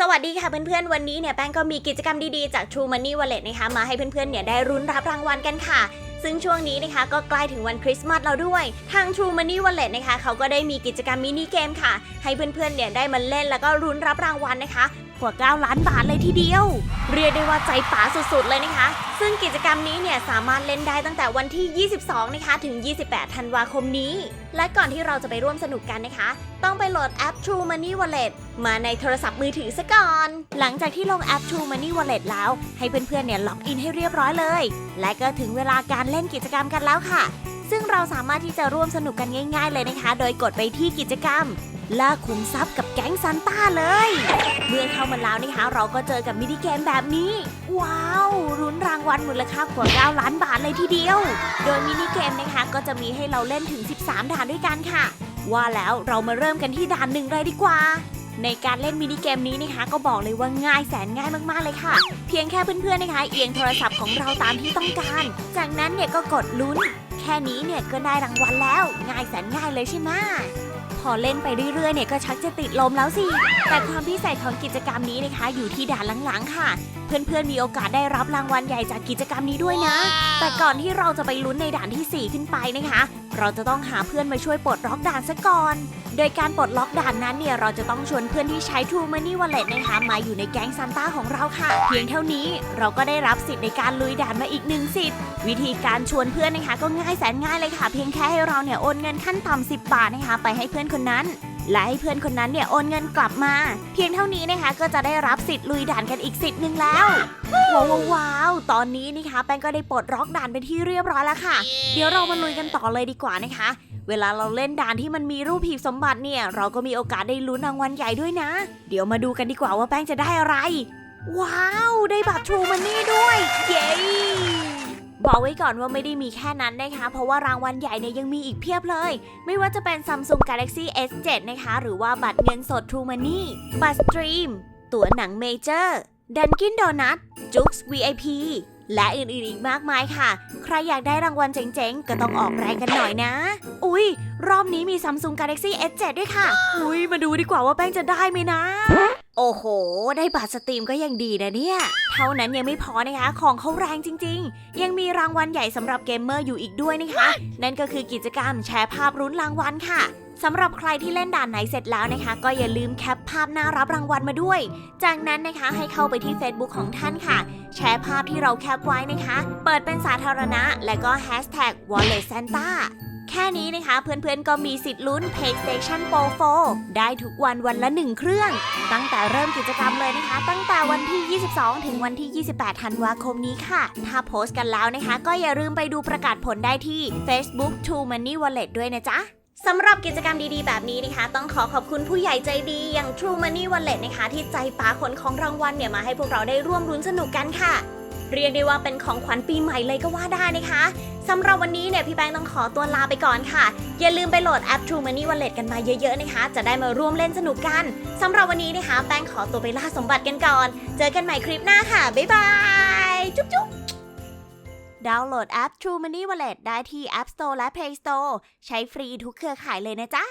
สวัสดีค่ะเพื่อนๆ วันนี้เนี่ยแป้งก็มีกิจกรรมดีๆ จาก True Money Wallet นะคะมาให้เพื่อนๆ เนี่ยได้รุ้นรับรางวัลกันค่ะ ซึ่งช่วงนี้นะคะก็ใกล้ถึงวันคริสต์มาสแล้วด้วย ทาง True Money Wallet นะคะเขาก็ได้มีกิจกรรมมินิเกมค่ะ ให้เพื่อนๆ เนี่ยได้มาเล่นแล้วก็รุ้นรับรางวัลนะคะกว่า 9 ล้านบาทเลยทีเดียว เรียกได้ว่าใจป๋าสุดๆเลยนะคะ ซึ่งกิจกรรมนี้เนี่ยสามารถเล่นได้ตั้งแต่วันที่ 22 นะคะ ถึง 28 ธันวาคมนี้ และก่อนที่เราจะไปร่วมสนุกกันนะคะ ต้องไปโหลดแอป True Money Wallet มาในโทรศัพท์มือถือซะก่อน หลังจากที่ลงแอป True Money Wallet แล้ว ให้เพื่อนๆเนี่ยล็อกอินให้เรียบร้อยเลย และก็ถึงเวลาการเล่นกิจกรรมกันแล้วค่ะ ซึ่งเราสามารถที่จะร่วมสนุกกันง่าย ๆ เลยนะคะ โดยกดไปที่กิจกรรมล่าขุมทรัพย์กับแก๊งซันต้าเลย เมื่อเข้ามาแล้วนะคะ เราก็เจอกับมินิเกมแบบนี้ ว้าวรุ้นรางวัลมูลค่ากว่า 9 ล้านบาทเลยทีเดียว โดยมินิเกมนะคะก็จะมีให้เราเล่นถึง 13 ด่านด้วยกันค่ะ ว่าแล้วเรามาเริ่มกันที่ด่านหนึ่งเลยดีกว่า ในการเล่นมินิเกมนี้นะคะ ก็บอกเลยว่าง่ายแสนง่ายมากๆเลยค่ะ เพียงแค่เพื่อนๆนะคะ เอียงโทรศัพท์ของเราตามที่ต้องการ จากนั้นเนี่ยก็กดลุ้น แค่นี้เนี่ยก็ได้รางวัลแล้ว ง่ายแสนง่ายเลยใช่ไหมพอเล่นไปเรื่อยๆเนี่ยก็ชักจะติดลมแล้วสิ แต่ความพิเศษของกิจกรรมนี้นะคะ อยู่ที่ด่านหลังๆค่ะ เพื่อนๆมีโอกาสได้รับรางวัลใหญ่จากกิจกรรมนี้ด้วยนะ แต่ก่อนที่เราจะไปลุ้นในด่านทีสี่4 ขึ้นไปนะคะ เราจะต้องหาเพื่อนมาช่วยปลดล็อกด่านซะก่อน โดยการปลดล็อกด่านนั้นเนี่ยเราจะต้องชวนเพื่อนที่ใช้ True Money Wallet นะคะมาอยู่ในแก๊งซันต้าของเราค่ะ เพียงเท่านี้เราก็ได้รับสิทธิ์ในการลุยด่านมาอีกหนึ่งสิทธิ์ วิธีการชวนเพื่อนนะคะก็ง่ายแสนง่ายเลยค่ะ เพียงแค่ให้เราเนี่ยโอนเงินขั้นต่ำ10 บาทนะคะไปให้เพื่อนคนนั้น และให้เพื่อนคนนั้นเนี่ยโอนเงินกลับมา เพียงเท่านี้นะคะก็จะได้รับสิทธิ์ลุยด่านกันอีกสิทธิ์หนึ่งแล้วว้าวว้าวตอนนี้นะคะแป้งก็ได้ปลดล็อกด่านเป็นที่เรียบร้อยแล้วค่ะ เดี๋ยวเรามาลุยกันต่อเลยดีกว่านะคะ เวลาเราเล่นด่านที่มันมีรูปหีบสมบัติเนี่ย เราก็มีโอกาสได้ลุ้นรางวัลใหญ่ด้วยนะ เดี๋ยวมาดูกันดีกว่าว่าแป้งจะได้อะไร ว้าว ได้บัตรทรูมันนี่ด้วย เย้ บอกไว้ก่อนว่าไม่ได้มีแค่นั้นนะคะ เพราะว่ารางวัลใหญ่เนี่ยยังมีอีกเพียบเลย ไม่ว่าจะเป็น Samsung Galaxy S7 นะคะ หรือว่าบัตรเงินสด True Money บัตรสตรีม ตั๋วหนังเมเจอร์ดันกินโดนัทจุ๊กส์ VIP และอื่นๆอีกมากมายค่ะ ใครอยากได้รางวัลเจ๋งๆ ก็ต้องออกแรงกันหน่อยนะ อุ๊ยรอบนี้มี Samsung Galaxy S7 ด้วยค่ะ อุ๊ยมาดูดีกว่าว่าแป้งจะได้ไหมนะ โอ้โห ได้บัตรสตรีมก็ยังดีนะเนี่ย เท่านั้นยังไม่พอนะคะ ของเขาแรงจริง ๆ ยังมีรางวัลใหญ่สำหรับเกมเมอร์อยู่อีกด้วยนะคะ นั่นก็คือกิจกรรมแชร์ภาพรุ้นรางวัลค่ะ สำหรับใครที่เล่นด่านไหนเสร็จแล้วนะคะ ก็อย่าลืมแคปภาพน่ารับรางวัลมาด้วย จากนั้นนะคะให้เข้าไปที่ Facebook ของท่านค่ะ แชร์ภาพที่เราแคปไว้นะคะ เปิดเป็นสาธารณะ และก็ Hashtag Wallet Santa แค่นี้นะคะ เพื่อนๆ ก็มีสิทธิ์ลุ้น PlayStation Pro 4 ได้ทุกวันวันละ 1 เครื่อง ตั้งแต่เริ่มกิจกรรมเลยนะคะ ตั้งแต่วันที่ 22 ถึงวันที่ 28 ธันวาคมนี้ค่ะ ถ้าโพสต์กันแล้วนะคะ ก็อย่าลืมไปดูประกาศผลได้ที่ Facebook True Money Wallet ด้วยนะจ๊ะ สำหรับกิจกรรมดีๆ แบบนี้นะคะ ต้องขอขอบคุณผู้ใหญ่ใจดีอย่าง True Money Wallet นะคะ ที่ใจป๋าขนของรางวัลเนี่ยมาให้พวกเราได้ร่วมรุ้นสนุกกันค่ะ เรียกได้ว่าเป็นของขวัญปีใหม่เลยก็ว่าได้นะคะสำหรับวันนี้เนี่ยพี่แบงค์ต้องขอตัวลาไปก่อนค่ะ อย่าลืมไปโหลดแอป True Money Wallet กันมาเยอะๆนะคะ จะได้มาร่วมเล่นสนุกกันสำหรับวันนี้นะคะแป้งขอตัวไปล่าสมบัติกันก่อน เจอกันใหม่คลิปหน้าค่ะบ๊ายบายจุ๊บ ดาวน์โหลดแอป True Money Wallet ได้ที่ App Store และ Play Store ใช้ฟรีทุกเครือข่ายเลยนะจ๊ะ